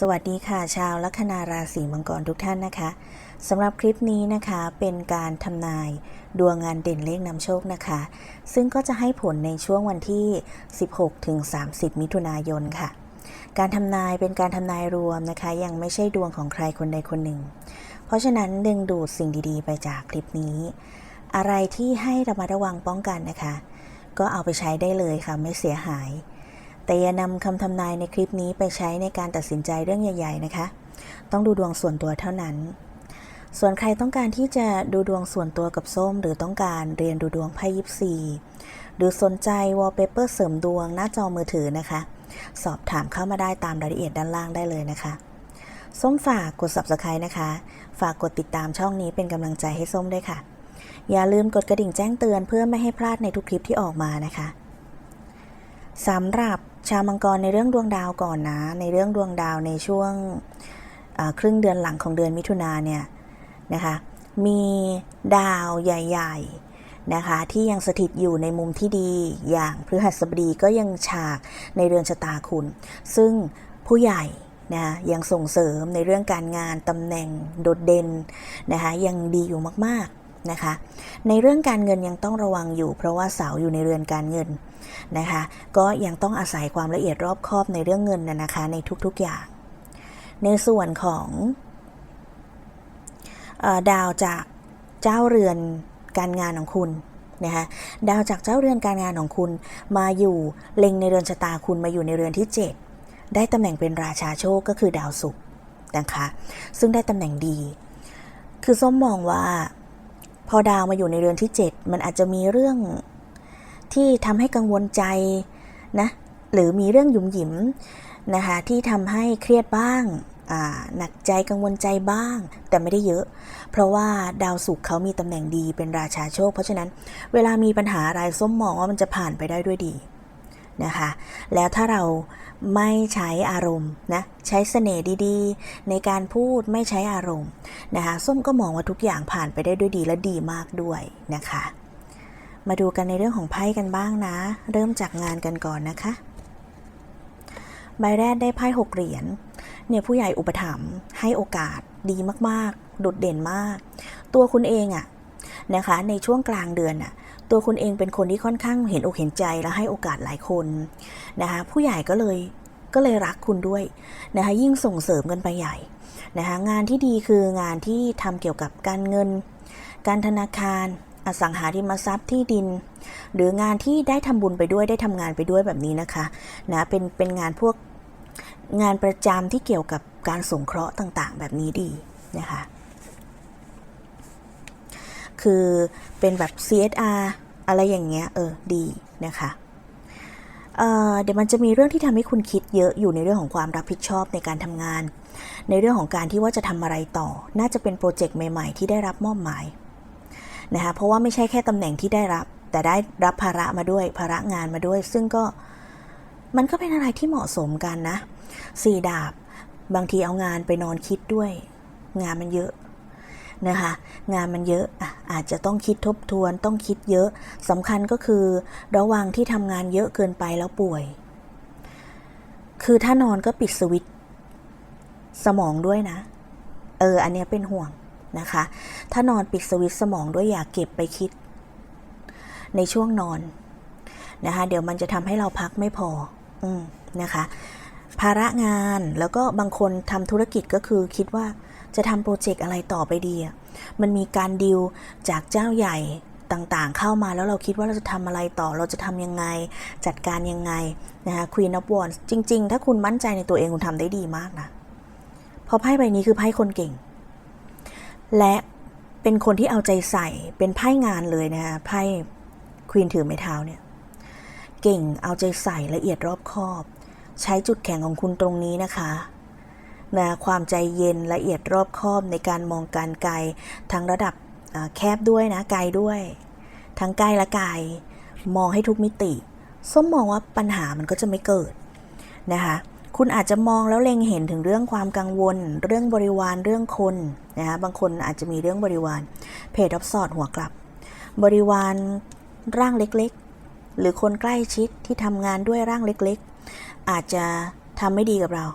สวัสดีค่ะ ชาวลัคนาราศีมังกรทุกท่านนะคะสำหรับคลิปนี้นะคะเป็นการทำนายดวงงานเด่นเลขนำโชคนะคะ ซึ่งก็จะให้ผลในช่วงวันที่ 16 ถึง 30 มิถุนายนค่ะ การทำนายเป็นการทำนายรวมนะคะ ยังไม่ใช่ดวงของใครคนใดคนหนึ่ง เพราะฉะนั้นดึงดูดสิ่งดีๆ ไปจากคลิปนี้ อะไรที่ให้ระมัดระวังป้องกันนะคะ ก็เอาไปใช้ได้เลยค่ะไม่เสียหาย แต่อย่านำคำทำนายในคลิปนี้ไปใช้ในการตัดสินใจเรื่องใหญ่ ๆ นะคะ ต้องดูดวงส่วนตัวเท่านั้น ส่วนใครต้องการที่จะดูดวงส่วนตัวกับส้ม หรือต้องการเรียนดูดวงไพ่ยิปซีหรือสนใจวอลเปเปอร์เสริมดวงหน้าจอมือถือนะคะ สอบถามเข้ามาได้ตามรายละเอียดด้านล่างได้เลยนะคะส้มฝากกด subscribe นะคะ ฝากกดติดตามช่องนี้เป็นกำลังใจให้ส้มด้วยค่ะ อย่าลืมกดกระดิ่งแจ้งเตือนเพื่อไม่ให้พลาดในทุกคลิปที่ออกมานะคะ สำหรับชาวมังกรในเรื่องดวงดาวก่อนนะ ในเรื่องดวงดาวในช่วงครึ่งเดือนหลังของเดือนมิถุนาเนี่ยนะคะมีดาวใหญ่ ๆนะคะที่ยังสถิตอยู่ในมุมที่ดีอย่างพฤหัสบดีก็ยังฉากในเรือนชะตาคุณ ซึ่งผู้ใหญ่นะคะยังส่งเสริมในเรื่องการงานตำแหน่งโดดเด่นนะคะยังดีอยู่มากๆนะคะในเรื่องการเงินยังต้องระวังอยู่ เพราะว่าเสาอยู่ในเรือนการเงิน นะคะ ก็ยังต้องอาศัยความละเอียดรอบคอบในเรื่องเงินนะคะ ในทุกๆอย่าง ในส่วนของอดาวจากเจ้าเรือนการงานของคุณนะคะดาวจากเจ้าเรือนการงานของคุณมาอยู่เล็งในเรือนชะตาคุณมาอยู่ในเรือนที่ 7 ได้ตำแหน่งเป็นราชาโชคก็คือดาวศุกร์นะคะซึ่งได้ตำแหน่งดี คือส้มมองว่า พอดาวมาอยู่ในเรือนที่ 7 มันอาจจะมีเรื่อง ที่ทำให้กังวลใจนะหรือมีเรื่องหยุมหยิมนะคะที่ทำให้เครียดบ้างหนักใจกังวลใจบ้าง แต่ไม่ได้เยอะ เพราะว่าดาวศุกร์เขามีตำแหน่งดีเป็นราชาโชค เพราะฉะนั้นเวลามีปัญหาอะไรส้มมองว่ามันจะผ่านไปได้ด้วยดีนะคะ แล้วถ้าเราไม่ใช้อารมณ์นะใช้เสน่ห์ดีๆ ในการพูดไม่ใช้อารมณ์นะคะ ส้มก็มองว่าทุกอย่างผ่านไปได้ด้วยดีและดีมากด้วยนะคะ มาดูกันในเรื่องของไพ่กันบ้างนะ เริ่มจากงานกันก่อนนะคะ ใบแรกได้ไพ่หกเหรียญ เนี่ยผู้ใหญ่อุปถัมภ์ให้โอกาสดีมากๆ โดดเด่นมาก ตัวคุณเองอะนะคะ ในช่วงกลางเดือนอะตัวคุณเองเป็นคนที่ค่อนข้างเห็นอกเห็นใจและให้โอกาสหลายคนนะคะผู้ใหญ่ก็เลยก็เลยรักคุณด้วยนะคะยิ่งส่งเสริมกันไปใหญ่นะคะงานที่ดีคืองานที่ทำเกี่ยวกับการเงิน การธนาคาร อสังหาริมทรัพย์ที่ดิน หรืองานที่ได้ทำบุญไปด้วยได้ทำงานไปด้วยแบบนี้นะคะนะเป็นเป็นงานพวกงานประจำที่เกี่ยวกับการสงเคราะห์ต่างๆ แบบนี้ดีนะคะคือเป็นแบบ CSR อะไรอย่างเงี้ยเออดีนะคะเออเดี๋ยวมันจะมีเรื่องที่ทำให้คุณคิดเยอะอยู่ในเรื่องของความรับผิดชอบในการทำงาน ในเรื่องของการที่ว่าจะทำอะไรต่อ น่าจะเป็นโปรเจกต์ใหม่ ๆ ที่ได้รับมอบหมาย นะคะเพราะว่าไม่ใช่แค่ตำแหน่งที่ได้รับ แต่ได้รับภาระมาด้วยภาระงานมาด้วย ซึ่งก็มันก็เป็นอะไรที่เหมาะสมกันนะสี่ดาบบางทีเอางานไปนอนคิดด้วย งานมันเยอะนะคะงานมันเยอะอะอาจจะต้องคิดทบทวนต้องคิดเยอะสำคัญก็คือ ระวังที่ทำงานเยอะเกินไปแล้วป่วย คือถ้านอนก็ปิดสวิตสมองด้วยนะ เออ อันเนี้ยเป็นห่วง นะคะ ถ้านอนปิดสวิตสมองด้วยอย่าเก็บไปคิด ในช่วงนอนนะคะ เดี๋ยวมันจะทำให้เราพักไม่พอ อืมนะคะ ภาระงานแล้วก็บางคนทำธุรกิจก็คือคิดว่าจะทำโปรเจกต์อะไรต่อไปดี มันมีการดิวจากเจ้าใหญ่ต่างๆ เข้ามาแล้วเราคิดว่าเราจะทำอะไรต่อ เราจะทำยังไง จัดการยังไงนะคะ Queen of Wands จริง ๆ ถ้าคุณมั่นใจในตัวเองคุณทำได้ดีมากนะ เพราะไพ่ใบนี้คือไพ่คนเก่ง และเป็นคนที่เอาใจใส่เป็นไพ่งานเลยนะคะไพ่ควีนถือไม้เท้าเนี่ยเก่งเอาใจใส่ละเอียดรอบคอบ ใช้จุดแข็งของคุณตรงนี้นะคะนะความใจเย็นละเอียดรอบคอบในการมองการไกลทั้งระดับแคบด้วยนะไกลด้วย ทั้งใกล้และไกลมองให้ทุกมิติ ส้มมองว่าปัญหามันก็จะไม่เกิดนะคะ คุณอาจจะมองแล้วเล็งเห็นถึงเรื่องความกังวล เรื่องบริวารเรื่องคนนะคะบางคนอาจจะมีเรื่องบริวารเพจออฟสอดหัวกลับ บริวารร่างเล็กๆ หรือคนใกล้ชิดที่ทำงานด้วยร่างเล็กๆ อาจจะทำไม่ดีกับเรา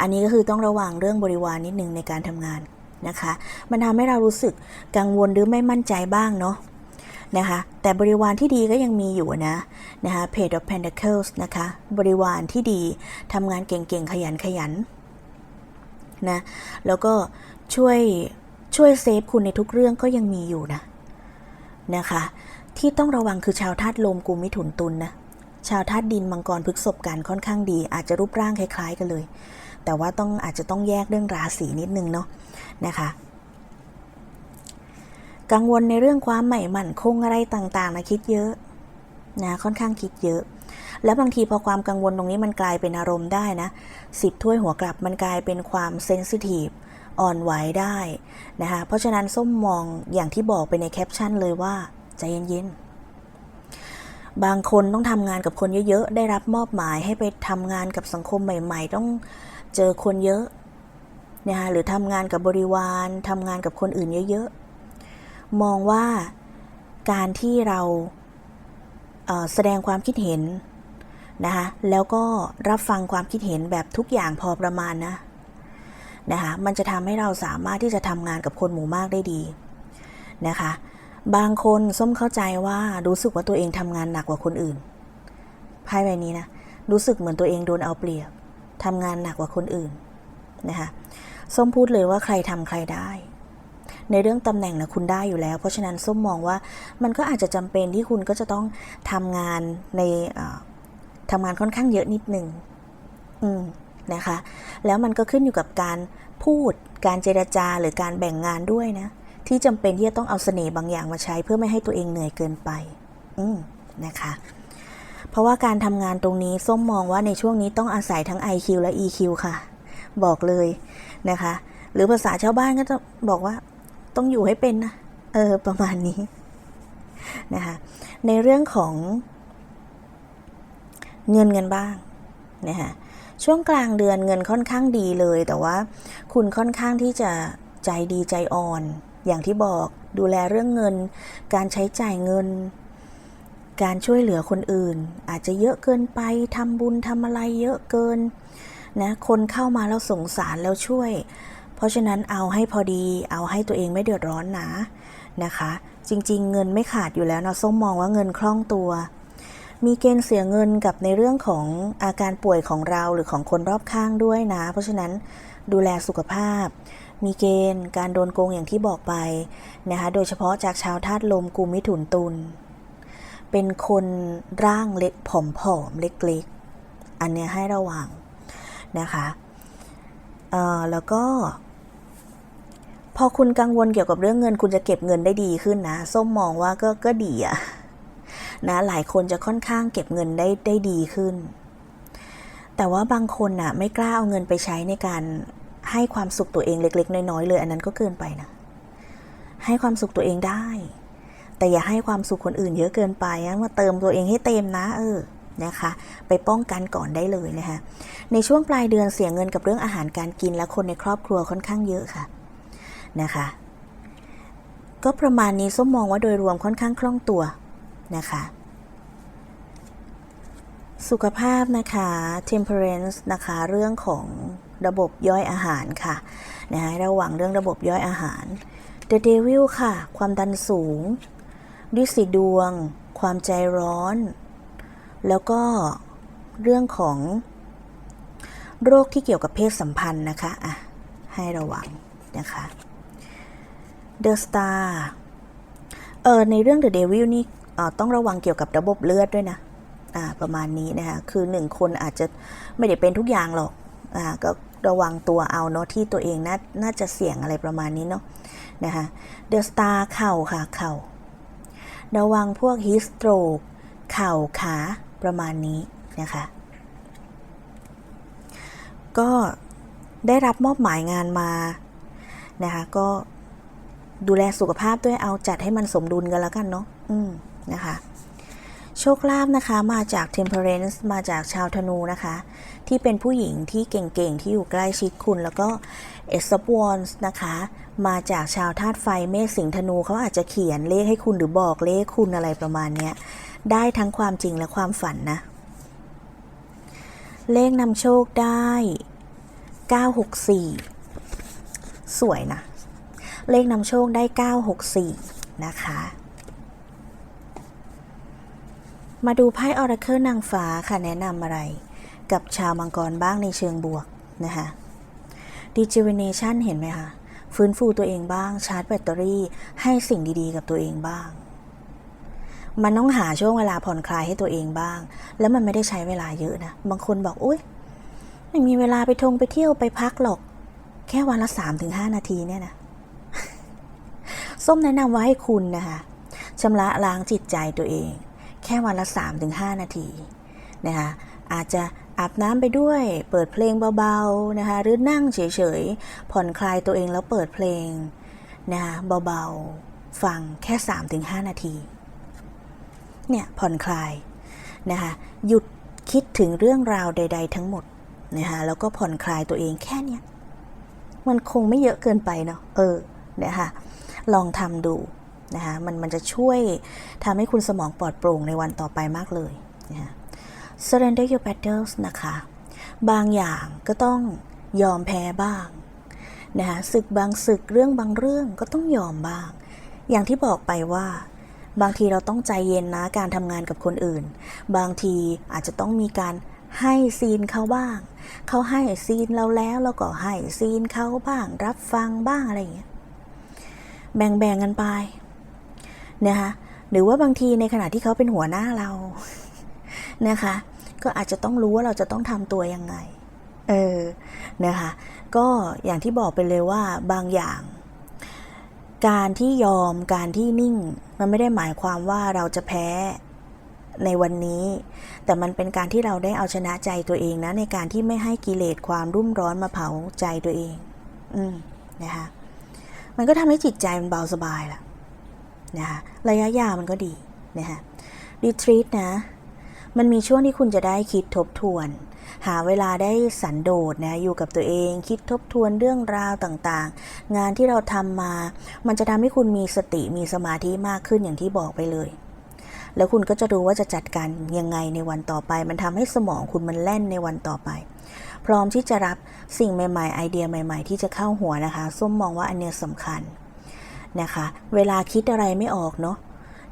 อันนี้ก็คือต้องระวังเรื่องบริวารนิดนึงในการทำงานนะคะ มันทำให้เรารู้สึกกังวลหรือไม่มั่นใจบ้างเนาะ นะคะ แต่บริวารที่ดีก็ยังมีอยู่นะนะคะ Page of Pentacles นะคะ บริวารที่ดีทำงานเก่งๆ ขยันขยันๆนะ แล้วก็ช่วยช่วยเซฟคุณในทุกเรื่องก็ยังมีอยู่นะนะคะ ที่ต้องระวังคือชาวธาตุลมกุมมิถุนตุลนนะชาวธาตุดินมังกรพฤกษบกันค่อนข้างดี อาจจะรูปร่างคล้าย ๆ กันเลย แต่ว่าต้องอาจจะต้องแยกเรื่องราศีนิดนึงเนาะนะคะ กังวลในเรื่องความใหม่มั่นคงอะไรต่างๆนะคิดเยอะนะค่อนข้างคิดเยอะ แล้วบางทีพอความกังวลตรงนี้มันกลายเป็นอารมณ์ได้นะสิบถ้วยหัวกลับมันกลายเป็นความเซนซิทีฟอ่อนไหวได้นะคะเพราะฉะนั้นส้มมองอย่างที่บอกไปในแคปชั่นเลยว่าใจเย็นๆ บางคนต้องทำงานกับคนเยอะๆ ได้รับมอบหมายให้ไปทำงานกับสังคมใหม่ ๆ ต้องเจอคนเยอะนะคะหรือทำงานกับบริวารทำงานกับคนอื่นเยอะๆ มองว่าการที่เราเอ่อแสดงความคิดเห็นนะคะแล้วก็รับฟังความคิดเห็นแบบทุกอย่างพอประมาณนะนะคะมันจะทำให้เราสามารถที่จะทำงานกับคนหมู่มากได้ดีนะคะบางคนส้มเข้าใจว่ารู้สึกว่าตัวเองทำงานหนักกว่าคนอื่นไพ่ใบนี้นะรู้สึกเหมือนตัวเองโดนเอาเปรียบทำงานหนักกว่าคนอื่นนะคะส้มพูดเลยว่าใครทำใครได้ ในเรื่องตำแหน่งนะคุณได้อยู่แล้ว เพราะฉะนั้นส้มมองว่ามันก็อาจจะจำเป็นที่คุณก็จะต้องทำงานในเอ่อทำงานค่อนข้างเยอะนิดหนึ่งอืมนะคะ แล้วมันก็ขึ้นอยู่กับการพูดการเจรจาหรือการแบ่งงานด้วยนะ ที่จำเป็นที่จะต้องเอาเสน่ห์บางอย่างมาใช้เพื่อไม่ให้ตัวเองเหนื่อยเกินไป อืมนะคะเพราะว่าการทำงานตรงนี้ส้มมองว่าในช่วงนี้ต้องอาศัยทั้ง IQ และ EQ ค่ะ บอกเลยนะคะ หรือภาษาชาวบ้านก็จะบอกว่า ต้องอยู่ให้เป็นนะ เออ ประมาณนี้นะคะ ในเรื่องของเงินเงินบ้างนะคะช่วงกลางเดือนเงินค่อนข้างดีเลย แต่ว่าคุณค่อนข้างที่จะใจดีใจอ่อน อย่างที่บอกดูแลเรื่องเงิน การใช้จ่ายเงิน การช่วยเหลือคนอื่น อาจจะเยอะเกินไปทำบุญทำอะไรเยอะเกินนะคนเข้ามาแล้วสงสารแล้วช่วย เพราะฉะนั้นเอาให้พอดี เอาให้ตัวเองไม่เดือดร้อนนะนะคะ จริงๆ เงินไม่ขาดอยู่แล้วนะส้มมองว่าเงินคล่องตัว มีเกณฑ์เสียเงินกับในเรื่องของอาการป่วยของเราหรือของคนรอบข้างด้วยนะ เพราะฉะนั้นดูแลสุขภาพ มีเกณฑ์การโดนโกงอย่างที่บอกไปนะคะโดยเฉพาะจากชาวธาตุลมกุมมิถุนตุลเป็นคนร่างเล็กผอมๆเล็กๆ อันเนี้ยให้ระวังนะคะ เอ่อ แล้วก็ พอคุณกังวลเกี่ยวกับเรื่องเงิน คุณจะเก็บเงินได้ดีขึ้นนะ ส้มมองว่าก็ก็ดีอะนะหลายคนจะค่อนข้างเก็บเงินได้ได้ดีขึ้น แต่ว่าบางคนน่ะ ไม่กล้าเอาเงินไปใช้ในการให้ความสุขตัวเองเล็ก ๆ น้อยๆเลย อันนั้นก็เกินไปนะ ให้ความสุขตัวเองได้ แต่อย่าให้ความสุขคนอื่นเยอะเกินไปนะมาเติมตัวเองให้เต็มนะ เออนะคะ ไปป้องกันก่อนได้เลยนะคะในช่วงปลายเดือนเสียเงินกับเรื่องอาหารการกินและคนในครอบครัวค่อนข้างเยอะค่ะ นะคะก็ประมาณนี้ส้มมองว่าโดยรวมค่อนข้างคล่องตัวนะคะ สุขภาพนะคะ temperance นะคะเรื่องของระบบย่อยอาหารค่ะนะคะระว่างเรื่องระบบย่อยอาหาร The Devil ค่ะ ความดันสูงดิสีดวง ความใจร้อน แล้วก็เรื่องของโรคที่เกี่ยวกับเพศสัมพันธ์นะคะอะให้ระวังนะคะ The Star เออในเรื่อง The Devil นี่ต้องระวังเกี่ยวกับระบบเลือดด้วยนะอ่าประมาณนี้นะคะคือหนึ่งคนอาจจะไม่ได้เป็นทุกอย่างหรอกอ่าก็ระวังตัวเอาเนาะที่ตัวเองน่าน่าจะเสี่ยงอะไรประมาณนี้เนาะนะคะ The Star เข่าค่ะเข่าระวังพวกฮิสโตรกเข่าขาประมาณนี้นะคะ ก็ได้รับมอบหมายงานมานะคะก็ ดูแลสุขภาพด้วยเอาจัดให้มันสมดุลกันแล้วกันเนาะอืมนะคะ โชคลาภนะคะ มาจาก Temperance มาจากชาวธนูนะคะ ที่เป็นผู้หญิงที่เก่งๆ ที่อยู่ใกล้ชิดคุณ แล้วก็ e s w a n s นะคะ มาจากชาวธาตุไฟเมษสิงธนูเขาอาจจะเขียนเลขให้คุณหรือบอกเลขคุณอะไรประมาณนี้ได้ทั้งความจริงและความฝันนะ เลขนำโชคได้ 964 สวยนะ เลขนำโชคได้ 964 นะคะ มาดูไพ่ออราเคิลนางฟ้าค่ะแนะนำอะไร กับชาวมังกรบ้างในเชิงบวกนะคะ Rejuvenation เห็นไหมคะฟื้นฟูตัวเองบ้างชาร์จแบตเตอรี่ให้สิ่งดีๆ กับตัวเองบ้าง มันต้องหาช่วงเวลาผ่อนคลายให้ตัวเองบ้าง แล้วมันไม่ได้ใช้เวลาเยอะนะ บางคนบอกอุ้ยไม่มีเวลาไปทงไปเที่ยวไปพักหรอก แค่วันละ3าถึงหนาทีเนี่ยนะ ส้มแนะนำว่าให้คุณนะคะชำระล้างจิตใจตัวเอง แค่วันละ3าถึงหนาทีนะคะอาจจะอาบน้ำไปด้วย เปิดเพลงเบาๆนะคะหรือนั่งเฉยๆ ผ่อนคลายตัวเองแล้วเปิดเพลงนะคะเบาๆ ฟังแค่ 3-5 นาที เนี่ยผ่อนคลายนะคะหยุดคิดถึงเรื่องราวใด ๆ ทั้งหมดนะคะแล้วก็ผ่อนคลายตัวเองแค่เนี้ยมันคงไม่เยอะเกินไปเนาะเออนะคะ ลองทำดูนะคะมันมันจะช่วยทำให้คุณสมองปลอดโปร่งในวันต่อไปมากเลยนะคะ surrender your battles นะคะ บางอย่างก็ต้องยอมแพ้บ้างนะคะศึกบางศึกเรื่องบางเรื่องก็ต้องยอมบ้าง อย่างที่บอกไปว่าบางทีเราต้องใจเย็นนะการทำงานกับคนอื่น บางทีอาจจะต้องมีการให้ซีนเขาบ้าง เขาให้ซีนเราแล้วเราก็ให้ซีนเขาบ้าง รับฟังบ้างอะไรอย่างเงี้ย แบ่งๆกันไปนะคะหรือว่าบางทีในขณะที่เขาเป็นหัวหน้าเรานะคะ ก็อาจจะต้องรู้ว่าเราจะต้องทำตัวยังไง เออนะคะก็อย่างที่บอกไปเลยว่าบางอย่าง การที่ยอมการที่นิ่ง มันไม่ได้หมายความว่าเราจะแพ้ในวันนี้ แต่มันเป็นการที่เราได้เอาชนะใจตัวเองนะ ในการที่ไม่ให้กิเลสความรุ่มร้อนมาเผาใจตัวเอง อืมนะคะ มันก็ทำให้จิตใจมันเบาสบายล่ะนะคะระยะยาวมันก็ดีนะคะรีทรีตนะ มันมีช่วงที่คุณจะได้คิดทบทวน หาเวลาได้สันโดษนะอยู่กับตัวเอง คิดทบทวนเรื่องราวต่างๆ งานที่เราทำมา มันจะทำให้คุณมีสติมีสมาธิมากขึ้นอย่างที่บอกไปเลยแล้วคุณก็จะรู้ว่าจะจัดการยังไงในวันต่อไป มันทำให้สมองคุณมันแล่นในวันต่อไป พร้อมที่จะรับสิ่งใหม่ๆ ไอเดียใหม่ ๆ ที่จะเข้าหัวนะคะส้มมองว่าอันเนี้ยสำคัญนะคะ เวลาคิดอะไรไม่ออกเนาะ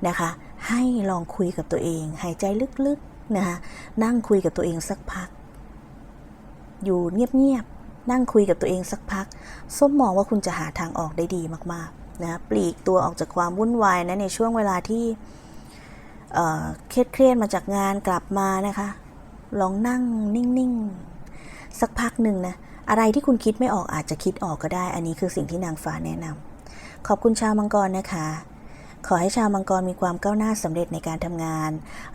นะคะ ให้ลองคุยกับตัวเอง หายใจลึกๆนะคะนั่งคุยกับตัวเองสักพัก อยู่เงียบๆนั่งคุยกับตัวเองสักพัก ส้มมองว่าคุณจะหาทางออกได้ดีมากๆนะปลีกตัวออกจากความวุ่นวายนะในช่วงเวลาที่เครียดเครียดๆมาจากงานกลับมานะคะ ลองนั่งนิ่ง ๆ สักพักหนึ่งนะอะไรที่คุณคิดไม่ออกอาจจะคิดออกก็ได้ อันนี้คือสิ่งที่นางฟ้าแนะนำขอบคุณชาวมังกรนะคะ ขอให้ชาวมังกรมีความก้าวหน้าสำเร็จในการทำงาน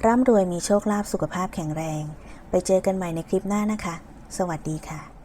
ร่ำรวยมีโชคลาภสุขภาพแข็งแรง ไปเจอกันใหม่ในคลิปหน้านะคะ สวัสดีค่ะ